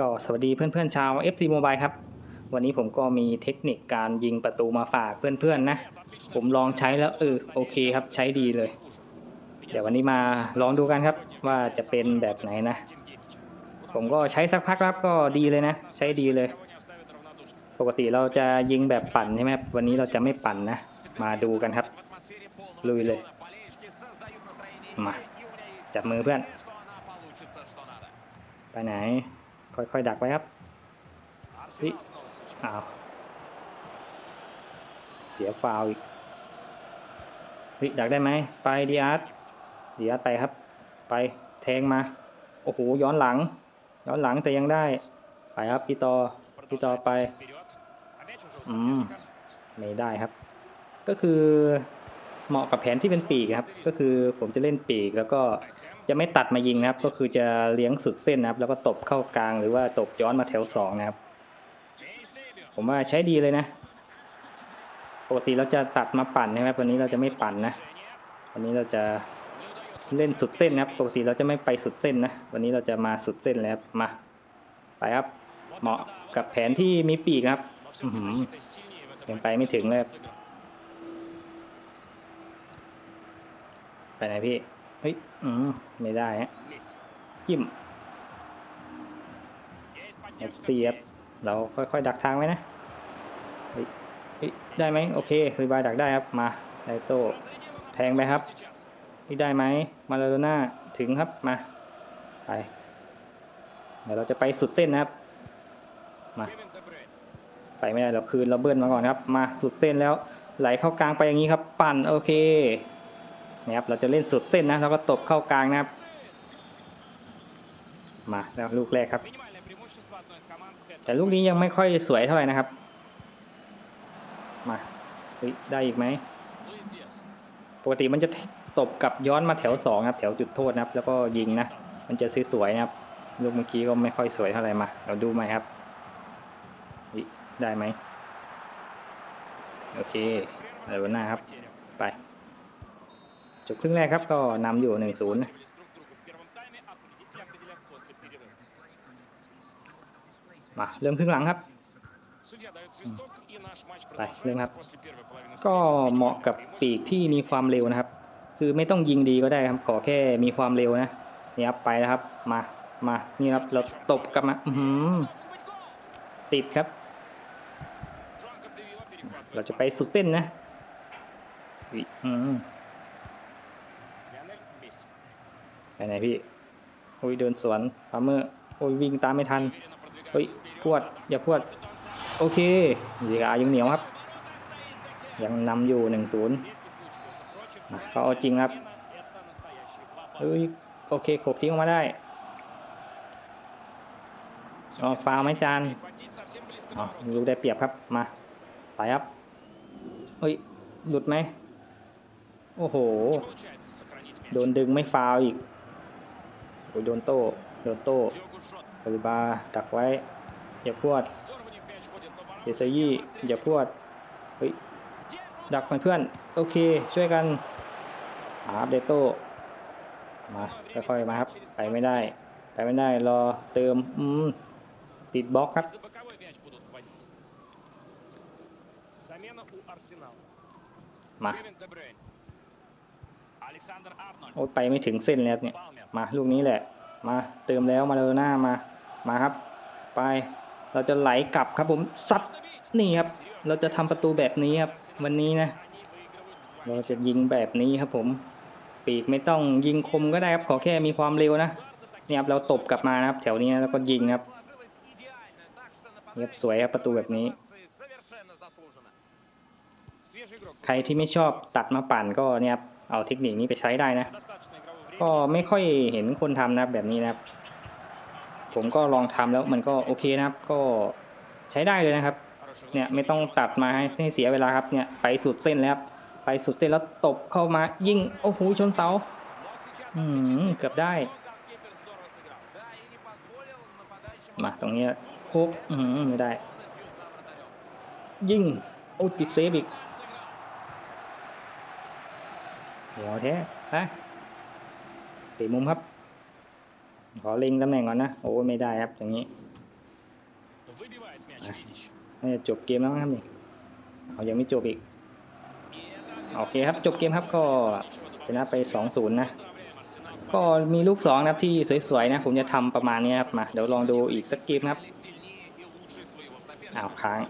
ก็สวัสดีเพื่อนๆชาว FC Mobile ครับ วันนี้ผมก็มีเทคนิคการยิงประตูมาฝากเพื่อนๆนะ ผมลองใช้แล้วเออโอเคครับใช้ดีเลย เดี๋ยววันนี้มาลองดูกันครับว่าจะเป็นแบบไหนนะ ผมก็ใช้สักพักครับก็ดีเลยนะ ใช้ดีเลย ปกติเราจะยิงแบบปั่นใช่ไหมครับวันนี้เราจะไม่ปั่นนะ มาดูกันครับ ลุยเลยมาจับมือเพื่อน ไปไหน ค่อยๆดักไว้ครับสิอ้าวเสียฟาวล์อีกวิดักได้ไหมไปดีอาร์ตดีอาร์ตไปครับ ไปแทงมา โอ้โหย้อนหลัง ย้อนหลังแต่ยังได้ ไปครับพี่ต่อพี่ต่อไปอืมไม่ได้ครับ ก็คือเหมาะกับแผนที่เป็นปีกครับ ก็คือผมจะเล่นปีกแล้วก็ จะไม่ตัดมายิงนะครับ ก็คือจะเลี้ยงสุดเส้นนะครับ แล้วก็ตบเข้ากลางหรือว่าตบย้อนมาแถวสองนะครับ ผมว่าใช้ดีเลยนะ ปกติเราจะตัดมาปั่นใช่ไหมวันนี้เราจะไม่ปั่นนะ วันนี้เราจะเล่นสุดเส้นนะครับ ปกติเราจะไม่ไปสุดเส้นนะ วันนี้เราจะมาสุดเส้นแล้วมา ไปครับ เหมาะกับแผนที่มีปีกครับอื้อหือยังไปไม่ถึงเลย ไปไหนพี่ เฮ้ยอืมไม่ได้ฮะจิ้มเอฟซีครับเราค่อยๆ ดักทางไว้นะเฮ้ยเฮ้ยได้ไหมโอเคซีบายดักได้ครับมาไดโต้แทงไปครับนี่ได้ไหมมาลาโดน่าถึงครับมาไปเดี๋ยวเราจะไปสุดเส้นนะครับ มาไปไม่ได้เราคืนเราเบิ้ลมาก่อนครับ มาสุดเส้นแล้วไหลเข้ากลางไปอย่างนี้ครับ ปั่นโอเค นะครับ เราจะเล่นสุดเส้นนะแล้วก็ตบเข้ากลางนะครับ มาแล้วลูกแรกครับ แต่ลูกนี้ยังไม่ค่อยสวยเท่าไหร่นะครับ มาเฮ้ยได้อีกไหมปกติมันจะตบกับย้อนมาแถวสองครับ แถวจุดโทษนะครับ แล้วก็ยิงนะมันจะสวยๆนะครับลูกเมื่อกี้ก็ไม่ค่อยสวยเท่าไหร่มาเราดูไหมครับได้ไหมโอเคเดี๋ยวหน้าครับ จบครึ่งแรกครับก็นำอยู่หนึ่งศูนย์มาเริ่มครึ่งหลังครับไปเริ่มครับ ก็เหมาะกับปีกที่มีความเร็วนะครับ คือไม่ต้องยิงดีก็ได้ครับขอแค่มีความเร็วนะนี่ครับไปแล้วครับมามานี่ครับเราตบกลับมาอือหือติดครับ เราจะไปสุดเส้นนะอุ๊ยอืม ไปไหนพี่โอ้ยเดินสวนพาเมอร์โอ้ยวิ่งตามไม่ทันเฮ้ยพวดอย่าพวด โอเคยีกายังเหนียวครับ ยังนำอยู่หนึ่งศูนย์เขาเอาจริงครับเฮ้ยโอเคขบทิ้งออกมาได้อ๋อฟาวไหมจานอ๋อลูกได้เปรียบครับมาไปครับเฮ้ยหลุดไหมโอ้โห โดนดึงไม่ฟาวอีก โดนโต้โดนโต้คาริบาดักไว้ อย่าพวดเดซายี่อย่าพวดเฮ้ยดักเพื่อนโอเคช่วยกันหาเดโต้มาค่อยๆมาครับไปไม่ได้ ไปไม่ได้รอเติมอืมติดบล็อกครับมา โอ้ไปไม่ถึงเส้นแล้วเนี่ย มาลูกนี้แหละ มาเติมแล้วมาเลยหน้ามา มาครับ ไป เราจะไหลกลับครับผมซัดนี่ครับ เราจะทำประตูแบบนี้ครับ วันนี้นะ เราจะยิงแบบนี้ครับผม ปีกไม่ต้องยิงคมก็ได้ครับ ขอแค่มีความเร็วนะเนี่ยครับเราตบกลับมานะครับ แถวนี้แล้วก็ยิงครับเนี่ยสวยครับประตูแบบนี้ ใครที่ไม่ชอบตัดมาปั่นก็เนี่ยครับ เอาเทคนิคนี้ไปใช้ได้นะ ก็ไม่ค่อยเห็นคนทำนะแบบนี้นะผมก็ลองทำแล้วมันก็โอเคนะครับ ก็ใช้ได้เลยนะครับ เนี่ยไม่ต้องตัดมาให้เสียเวลาครับเนี่ยไปสุดเส้นแล้วครับไปสุดเส้นแล้วตบเข้ามายิงโอ้โหชนเสาอืมเกือบได้มาตรงนี้ครบอืมไม่ได้ ยิงโอ้ติดเซฟอีก เดี๋ยวเท้ฮะตีมุมครับ ขอเล็งตำแหน่งก่อนนะ โอ้ไม่ได้ครับ อย่างนี้น่าจะจบเกมแล้วครับนี่เขายังไม่จบอีก โอเคครับ จบเกมครับก็ชนะไป 2-0 นะ ก็มีลูก2นะครับที่สวยๆนะ ผมจะทำประมาณนี้ครับ มา เดี๋ยวลองดูอีกสักเกมครับอ้าวค้าง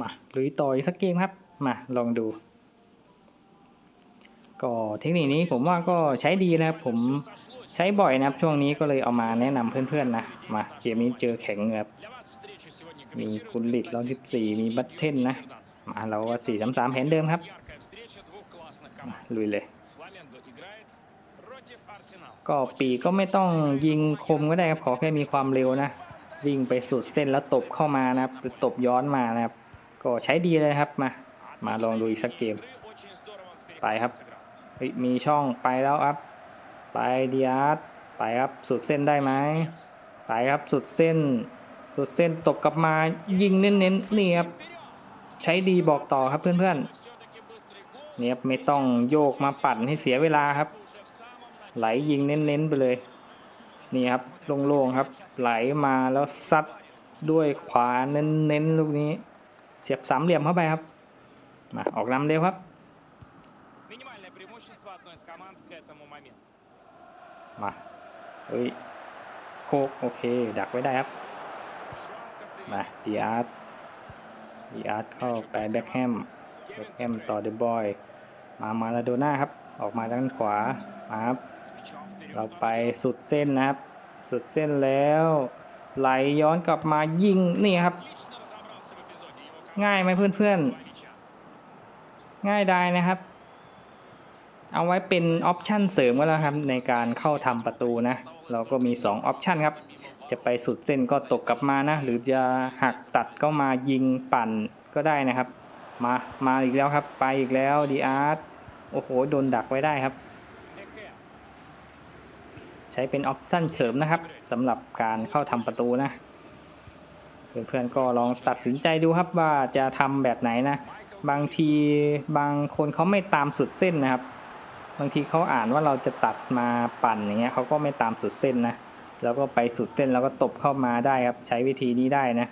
มาลุยต่อยสักเกมครับ มาลองดู ก็เทคนิคนี้ผมว่าก็ใช้ดีนะครับ ผมใช้บ่อยนะครับ ช่วงนี้ก็เลยเอามาแนะนำเพื่อนๆนะ มาเกมนี้เจอแข็งครับมีคุณลิตร้อยสิบสี่มีบัตเทนนะ มาเราก็สี่สามสามแผนเดิมครับลุยเลย ก็ปีก็ไม่ต้องยิงคมก็ได้ครับ ขอแค่มีความเร็วนะวิ่งไปสุดเส้นแล้วตบเข้ามานะครับตบย้อนมานะครับ ก็ใช้ดีเลยครับมา มาลองดูอีกสักเกม ไปครับ มีช่องไปแล้วครับ ไปเดียร์ไปครับสุดเส้นได้ไหมไปครับสุดเส้น สุดเส้นตกกลับมายิงเน้นๆนนี่ครับใช้ดีบอกต่อครับเพื่อนๆเนี่ยครับไม่ต้องโยกมาปั่นให้เสียเวลาครับ ไหลยิงเน้นๆไปเลยนี่ครับโล่งๆครับ ไหลมาแล้วซัดด้วยขวาเน้นๆลูกนี้ เสียบสามเหลี่ยมเข้าไปครับมาออกนำเร็วครับ มาเฮ้ยโคกโอเค ดักไว้ได้ครับมาดีอาร์ตดีอาร์ตเข้าไปแบ็คแฮมแบ็คแฮมต่อเดบอยมามาลาโดน่าครับ ออกมาด้านขวามาครับ เราไปสุดเส้นนะครับ สุดเส้นแล้ว ไหลย้อนกลับมายิงนี่ครับ ง่ายไหมเพื่อนๆ ง่ายได้นะครับ เอาไว้เป็นออปชันเสริมก็แล้วครับ ในการเข้าทำประตูนะ เราก็มี 2 ออปชันครับ จะไปสุดเส้นก็ตกกลับมานะ หรือจะหักตัดก็มายิงปั่นก็ได้นะครับ มามาอีกแล้วครับ ไปอีกแล้วดีอาร์ตโอ้โหโดนดักไว้ได้ครับ ใช้เป็นออปชันเสริมนะครับสำหรับการเข้าทำประตูนะเพื่อนๆก็ลองตัดสินใจดูครับว่าจะทำแบบไหนนะ บางทีบางคนเขาไม่ตามสุดเส้นนะครับ บางทีเขาอ่านว่าเราจะตัดมาปั่นอย่างเงี้ยเขาก็ไม่ตามสุดเส้นนะ แล้วก็ไปสุดเส้นแล้วก็ตบเข้ามาได้ครับ ใช้วิธีนี้ได้นะ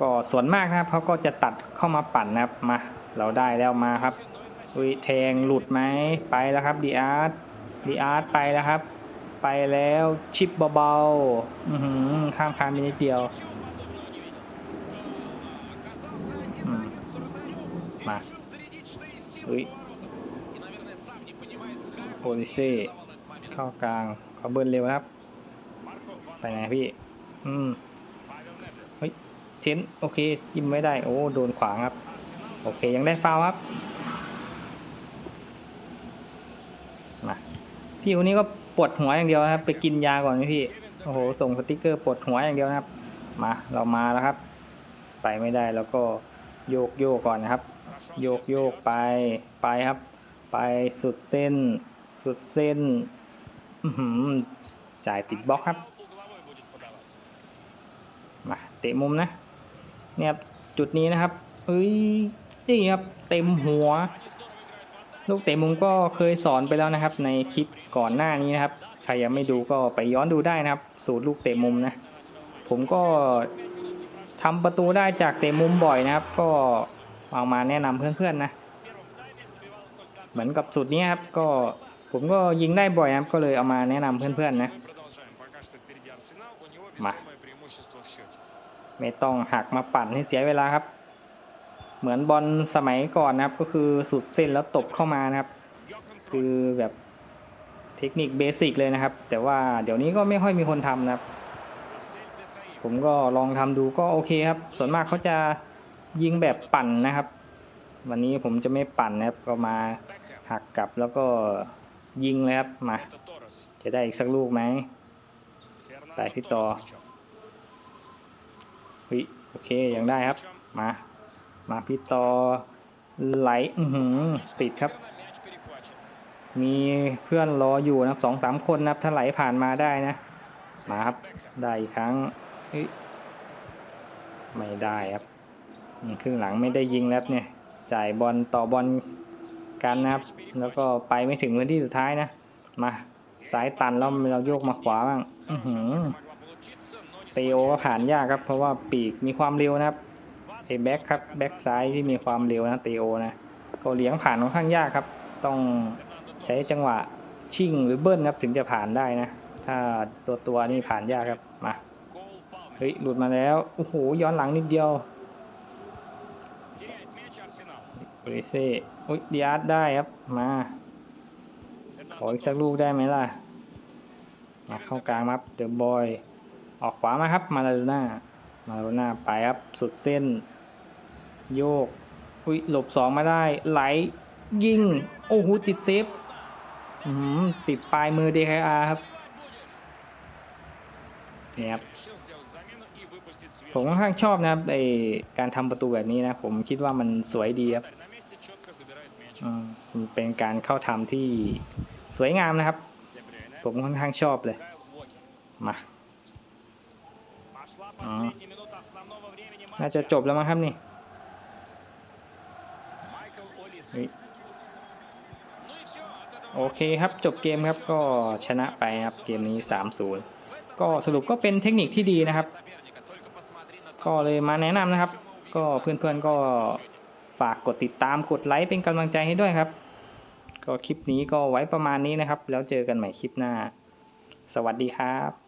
ก็ส่วนมากนะเขาก็จะตัดเข้ามาปั่นนะครับมา เราได้แล้วมาครับวิแทงหลุดไหมไปแล้วครับดีอาร์ตดีอาร์ตไปแล้วครับ ไปแล้วชิปเบาๆข้ามคานไปนิดเดียวมาอุ้ย โอลิเซ่เข้ากลางเขาเบิร์นเร็วครับ ไปไหนพี่ อืมเฮ้ยเชนโอเคจิ้มไม่ได้ โอ้ โดนขวางครับ โอเค ยังได้ฟาวครับ มา พี่คนนี้ก็ปวดหัวอย่างเดียวครับ ไปกินยาก่อนพี่ โอ้โห ส่งสติกเกอร์ปวดหัวอย่างเดียวครับ มา เรามาแล้วครับ ไปไม่ได้แล้วก็โยกโยกก่อนนะครับ โยกโยกไป ไปครับ ไปสุดเส้น สุดเส้นจ่ายติดบล็อกครับ มาเตะมุมนะ เนี่ยครับจุดนี้นะครับเอ้ยนี่ครับเต็มหัว ลูกเตะมุมก็เคยสอนไปแล้วนะครับ ในคลิปก่อนหน้านี้นะครับ ใครยังไม่ดูก็ไปย้อนดูได้นะครับ สูตรลูกเตะมุมนะ ผมก็ทำประตูได้จากเตะมุมบ่อยนะครับ ก็เอามาแนะนำเพื่อนๆนะ เหมือนกับสูตรนี้ครับก็ ผมก็ยิงได้บ่อยครับก็เลยเอามาแนะนำเพื่อนๆนะมาไม่ต้องหักมาปั่นให้เสียเวลาครับ เหมือนบอลสมัยก่อนนะครับ ก็คือสุดเส้นแล้วตบเข้ามานะครับ คือแบบเทคนิคเบสิกเลยนะครับ แต่ว่าเดี๋ยวนี้ก็ไม่ค่อยมีคนทำนะครับ ผมก็ลองทำดูก็โอเคครับ ส่วนมากเขาจะยิงแบบปั่นนะครับ วันนี้ผมจะไม่ปั่นนะครับก็มาหักกลับแล้วก็ ยิงเลยครับ มา จะได้อีกสักลูกไหมไปพี่ต่อวิโอเคยังได้ครับ มา มาพี่ต่อไหลติดครับ มีเพื่อนรออยู่นะสองสามคนนะถ้าไหลผ่านมาได้นะ มาครับ ได้อีกครั้งไม่ได้ครับ ครึ่งหลังไม่ได้ยิงแล้วเนี่ย จ่ายบอลต่อบอล กันนะครับ แล้วก็ไปไม่ถึงพื้นที่สุดท้ายนะ มาสายตันแล้วเราโยกมาขวาบ้างเตโอก็ผ่านยากครับ เพราะว่าปีกมีความเร็วนะครับเอแบ็กครับแบ็กซ้ายที่มีความเร็วนะตีโอนะก็เลี้ยงผ่านค่อนข้างยากครับ ต้องใช้จังหวะชิงหรือเบิ้ลครับถึงจะผ่านได้นะ ถ้าตัวตัวนี่ผ่านยากครับมาเฮ้ยหลุดมาแล้วโอ้โหย้อนหลังนิดเดียว เรเซ่อุ้ยดีอาร์ตได้ครับ มา ขออีกสักลูกได้ไหมล่ะ มาเข้ากลางครับเดอะบอย ออกขวามาครับ มาลาโดน่า มาลาโดน่าไปครับ สุดเส้น โยก อุ้ยหลบสองมาได้ ไหล ยิง โอ้โห ติดเซฟติดปลายมือเด DKR ครับนี่ครับผมค่อนข้างชอบนะครับไอการทำประตูแบบนี้นะ ผมคิดว่ามันสวยดีครับ เป็นการเข้าทำที่สวยงามนะครับ ผมค่อนข้างชอบเลย มาน่าจะจบแล้วมั้งครับนี่โอเคครับจบเกมครับก็ชนะไปครับเกมนี้ 3-0 ก็สรุปก็เป็นเทคนิคที่ดีนะครับ ก็เลยมาแนะนำนะครับ ก็เพื่อนๆก็ ฝากกดติดตามกดไลค์เป็นกำลังใจให้ด้วยครับ ก็คลิปนี้ก็ไว้ประมาณนี้นะครับ แล้วเจอกันใหม่คลิปหน้า สวัสดีครับ